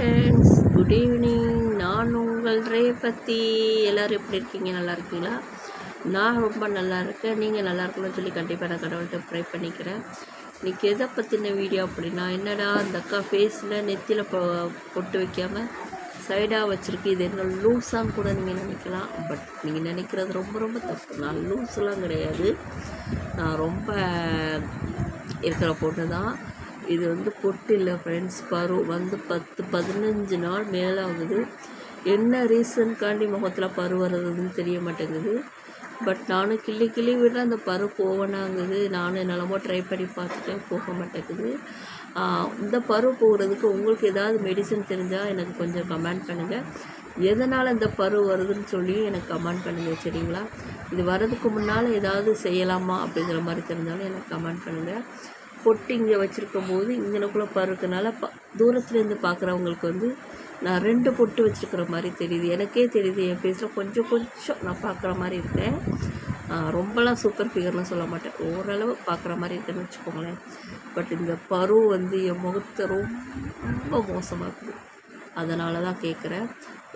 Friends good evening நான் உங்கள் பற்றி எல்லோரும் எப்படி இருக்கீங்க? நல்லா இருக்கீங்களா? நான் ரொம்ப நல்லா இருக்கேன். நீங்கள் நல்லா இருக்கணும்னு சொல்லி கண்டிப்பாக நான் கடவுள்கிட்ட ப்ரே பண்ணிக்கிறேன். இன்றைக்கி எதை பற்றின வீடியோ அப்படின்னா என்னடா அந்த அக்கா ஃபேஸில் நெத்தியில் பொ பொட்டு வைக்காமல் சைடாக வச்சுருக்கு. இது என்ன லூஸான்னு கூட நீங்கள் நினைக்கலாம். பட் நீங்கள் நினைக்கிறது ரொம்ப ரொம்ப தப்பு. நான் லூஸ்லாம் கிடையாது. நான் ரொம்ப இருக்கிற பொண்ணு தான் இது வந்து பொட்டு இல்லை ஃப்ரெண்ட்ஸ் பரு வந்து பத்து பதினஞ்சு நாள் மேலே ஆகுது என்ன ரீசன்காண்டி முகத்தில் பரு வர்றதுன்னு தெரிய மாட்டேங்குது. பட் நானும் கிள்ளி கிள்ளி விட அந்த பரு போவனாங்குது. நானும் என்னெல்லாமோ ட்ரை பண்ணி பார்த்துட்டேன். போக மாட்டேங்குது. இந்த பரு போகிறதுக்கு உங்களுக்கு ஏதாவது மெடிசன் தெரிஞ்சால் எனக்கு கொஞ்சம் கமெண்ட் பண்ணுங்கள் எதனால் இந்த பரு வருதுன்னு சொல்லி எனக்கு கமெண்ட் பண்ணுங்கள் சரிங்களா? இது வர்றதுக்கு முன்னால் ஏதாவது செய்யலாமா அப்படிங்கிற மாதிரி தெரிஞ்சாலும் எனக்கு கமெண்ட் பண்ணுங்கள் பொட்டு இங்கே வச்சுருக்கும் போது இங்கனக்குள்ளே பருக்கனால ப தூரத்துலேருந்து பார்க்குறவங்களுக்கு வந்து நான் ரெண்டு பொட்டு வச்சுருக்கிற மாதிரி தெரியுது. எனக்கே தெரியுது. என் ஃபேஸில் கொஞ்சம் கொஞ்சம் நான் பார்க்குற மாதிரி இருக்கேன். ரொம்பலாம் சூப்பர் ஃபிகர்லாம் சொல்ல மாட்டேன். ஓரளவு பார்க்குற மாதிரி இருக்குன்னு வச்சுக்கோங்களேன். பட் இந்த பரு வந்து என் முகத்தை ரொம்ப மோசமாக இருக்குது. அதனால தான் கேட்குறேன்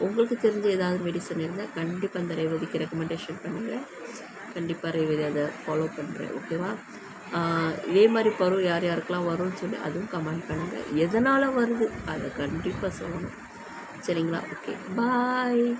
உங்களுக்கு தெரிஞ்ச ஏதாவது மெடிசன் இருந்தால் கண்டிப்பாக அந்த ரேவதிக்கு ரெக்கமெண்டேஷன் பண்ணுங்கள் கண்டிப்பாக ரேவதி அதை ஃபாலோ பண்ணுறேன் ஓகேவா இதே மாதிரி பருவம் யார் யாருக்கெல்லாம் வரும்னு சொல்லி அதுவும் கமெண்ட் பண்ணுங்கள் எதனால் வருது? அதை கண்டிப்பாக சொல்லணும். சரிங்களா? Okay bye